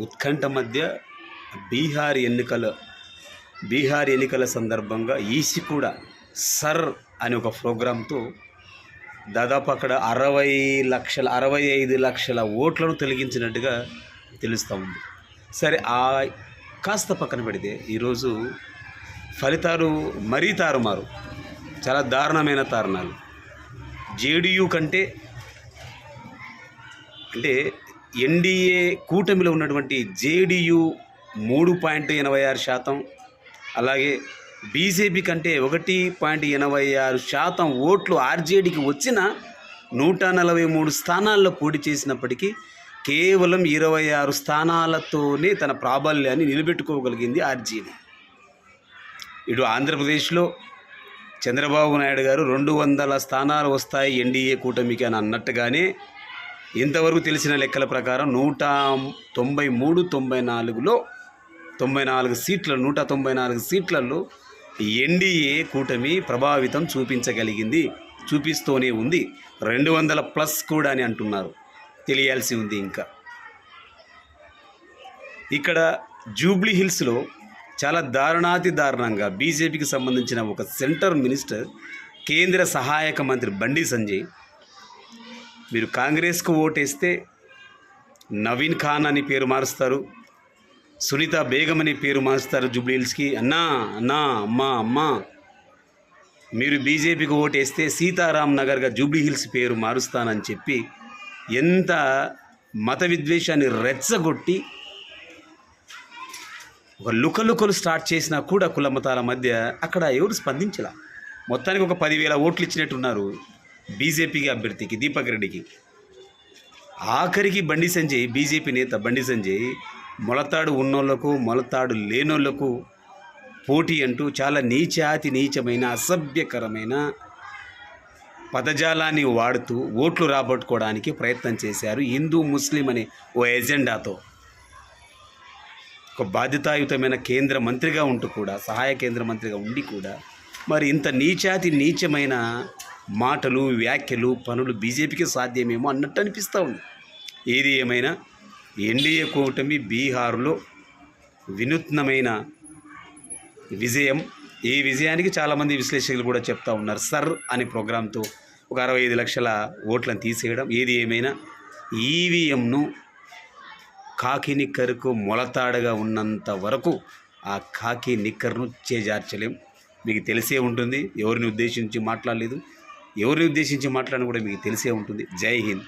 ఉత్కంఠ మధ్య బీహార్ ఎన్నికల బీహార్ ఎన్నికల సందర్భంగా ఈసీ కూడా సర్ అనే ఒక ప్రోగ్రాంతో దాదాపు అక్కడ అరవై లక్షల అరవై ఐదు లక్షల ఓట్లను తొలగించినట్టుగా తెలుస్తూ ఉంది. సరే ఆ కాస్త పక్కన పెడితే ఈరోజు ఫలితాలు మరీ తారుమారు. చాలా దారుణమైన తారుణాలు. జేడీయూ కంటే అంటే ఎన్డీఏ కూటమిలో ఉన్నటువంటి జేడీయూ మూడు పాయింట్ ఎనభై ఆరు శాతం అలాగే బీజేపీ కంటే ఒకటి పాయింట్ ఎనభై ఆరు శాతం ఓట్లు ఆర్జేడీకి వచ్చిన నూట నలభై మూడు స్థానాల్లో పోటీ చేసినప్పటికీ కేవలం ఇరవై ఆరు స్థానాలతోనే తన ప్రాబల్యాన్ని నిలబెట్టుకోగలిగింది ఆర్జేడీ. ఇటు ఆంధ్రప్రదేశ్లో చంద్రబాబు నాయుడు గారు రెండు వందల స్థానాలు వస్తాయి ఎన్డీఏ కూటమికి అని అన్నట్టుగానే ఇంతవరకు తెలిసిన లెక్కల ప్రకారం నూట తొంభై మూడు తొంభై నాలుగులో తొంభై నాలుగు సీట్ల నూట తొంభై నాలుగు సీట్లలో ఎన్డీఏ కూటమి ప్రభావితం చూపించగలిగింది చూపిస్తూనే ఉంది. రెండు వందల ప్లస్ కూడా అని అంటున్నారు. తెలియాల్సి ఉంది ఇంకా. ఇక్కడ జూబ్లీ హిల్స్లో చాలా దారుణాతి దారుణంగా బీజేపీకి సంబంధించిన ఒక సెంటర్ మినిస్టర్ కేంద్ర సహాయక మంత్రి బండి సంజయ్ మీరు కాంగ్రెస్కు ఓటేస్తే నవీన్ ఖాన్ అని పేరు మారుస్తారు సునీత బేగం అని పేరు మారుస్తారు జూబ్లీ హిల్స్కి అన్నా అన్నా అమ్మా అమ్మా. మీరు బీజేపీకి ఓటేస్తే సీతారాం నగర్గా జూబ్లీ హిల్స్ పేరు మారుస్తానని చెప్పి ఎంత మత విద్వేషాన్ని రెచ్చగొట్టి ఒక లుకలుకలు స్టార్ట్ చేసినా కూడా కుల మతాల మధ్య అక్కడ ఎవరు స్పందించలా? మొత్తానికి ఒక పదివేల ఓట్లు ఇచ్చినట్టున్నారు. బీజేపీకి అభ్యర్థికి దీపక్ రెడ్డికి. ఆఖరికి బండి సంజయ్ బీజేపీ నేత బండి సంజయ్ మొలతాడు ఉన్నోళ్ళకు మొలతాడు లేనోళ్ళకు పోటీ అంటూ చాలా నీచాతి నీచమైన అసభ్యకరమైన పదజాలాన్ని వాడుతూ ఓట్లు రాబట్టుకోవడానికి ప్రయత్నం చేశారు హిందూ ముస్లిం అనే ఓ ఎజెండాతో. ఒక బాధ్యతాయుతమైన కేంద్ర మంత్రిగా ఉంటూ కూడా సహాయ కేంద్ర మంత్రిగా ఉండి కూడా మరి ఇంత నీచాతి నీచమైన మాటలు వ్యాఖ్యలు పనులు బీజేపీకి సాధ్యమేమో అన్నట్టు అనిపిస్తూ ఉంది. ఏది ఏమైనా ఎన్డీఏ కూటమి బీహార్లో వినూత్నమైన విజయం ఈ విజయానికి చాలామంది విశ్లేషకులు కూడా చెప్తా ఉన్నారు. సర్ అనే ప్రోగ్రాంతో ఒక అరవై ఐదు లక్షల ఓట్లను తీసేయడం ఏది ఏమైనా ఈవీఎంను కాకి నిక్కర్కు మొలతాడగా ఉన్నంత వరకు ఆ కాకి నిక్కర్ను చేజార్చలేం. మీకు తెలిసే ఉంటుంది ఎవరిని ఉద్దేశించి మాట్లాడలేదు. ఎవరిని ఉద్దేశించి మాట్లాడిన కూడా మీకు తెలిసే ఉంటుంది. జై హింద్.